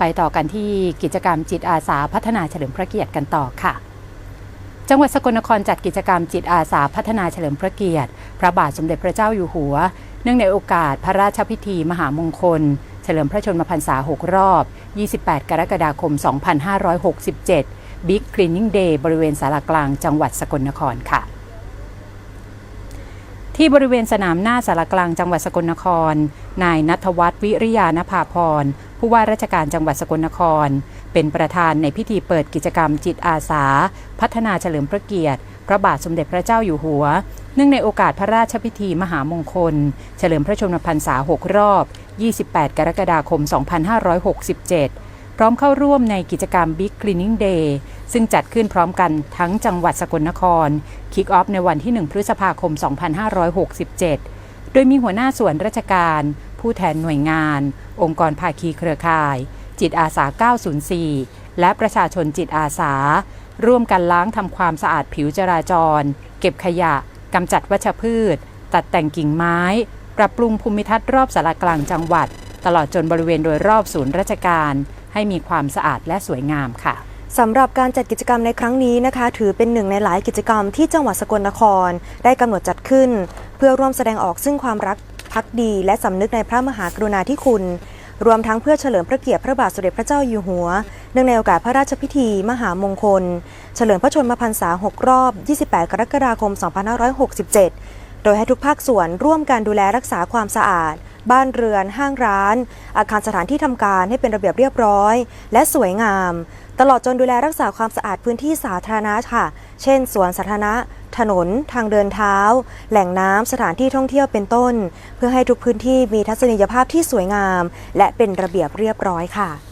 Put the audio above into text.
ไปต่อกันที่กิจกรรมจิตอาสาพัฒนาเฉลิมพระเกียรติกันต่อค่ะ จังหวัดสกลนครจัดกิจกรรมจิตอาสาพัฒนาเฉลิมพระเกียรติ พระบาทสมเด็จพระเจ้าอยู่หัว เนื่องในโอกาสพระราชพิธีมหามงคล เฉลิมพระชนมพรรษา 6 รอบ 28 กรกฎาคม 2567 Big Cleaning Day บริเวณสารากลางจังหวัดสกลนครค่ะ ที่บริเวณสนามหน้าสารกลางจังหวัดสกลนคร นายนัทวัฒน์วิริยานภาพร ผู้ว่าราชการจังหวัดสกลนคร เป็นประธานในพิธีเปิดกิจกรรมจิตอาสา พัฒนาเฉลิมพระเกียรติ พระบาทสมเด็จพระเจ้าอยู่หัว เนื่องในโอกาสพระราชพิธีมหามงคล เฉลิมพระชนมพรรษา 6 รอบ 28 กรกฎาคม 2567 พร้อมเข้าร่วมในกิจกรรม Big Cleaning Day ซึ่งจัดขึ้นพร้อมกันทั้งจังหวัดสกลนคร คิกออฟในวันที่ 1 พฤษภาคม 2567 โดยมีหัวหน้าส่วนราชการ ผู้แทนหน่วยงาน องค์กรภาคีเครือข่าย จิตอาสา 904 และประชาชนจิตอาสา ร่วมกันล้างทำความสะอาดผิวจราจร เก็บขยะกำจัดวัชพืช ตัดแต่งกิ่งไม้ ปรับปรุงภูมิทัศน์รอบสารกลางจังหวัด ตลอดจนบริเวณโดยรอบศูนย์ราชการ ให้มีความสะอาดและสวยงามค่ะ สำหรับการจัดกิจกรรมในครั้งนี้นะคะ ถือเป็นหนึ่งในหลายกิจกรรมที่จังหวัดสกลนคร ได้กำหนดจัดขึ้น เพื่อร่วมแสดงออกซึ่งความรักพักดีและสำนึกในพระมหากรุณาธิคุณ รวมทั้งเพื่อเฉลิมพระเกียรติพระบาทสมเด็จพระเจ้าอยู่หัว เนื่องในโอกาสพระราชพิธี มหามงคล เฉลิมพระชนมพรรษา 6 รอบ 28 กรกฎาคม 2567 โดยให้ทุกภาคส่วนร่วมกันดูแลรักษาความสะอาด บ้านเรือน ห้างร้าน อาคารสถานที่ทำการให้เป็นระเบียบเรียบร้อย และสวยงาม ตลอดจนดูแลรักษาความสะอาดพื้นที่สาธารณะค่ะ เช่น สวนสาธารณะ ถนน ทางเดินเท้า แหล่งน้ำสถานที่ท่องเที่ยวเป็นต้น เพื่อให้ทุกพื้นที่มีทัศนียภาพที่สวยงาม และเป็นระเบียบเรียบร้อยค่ะ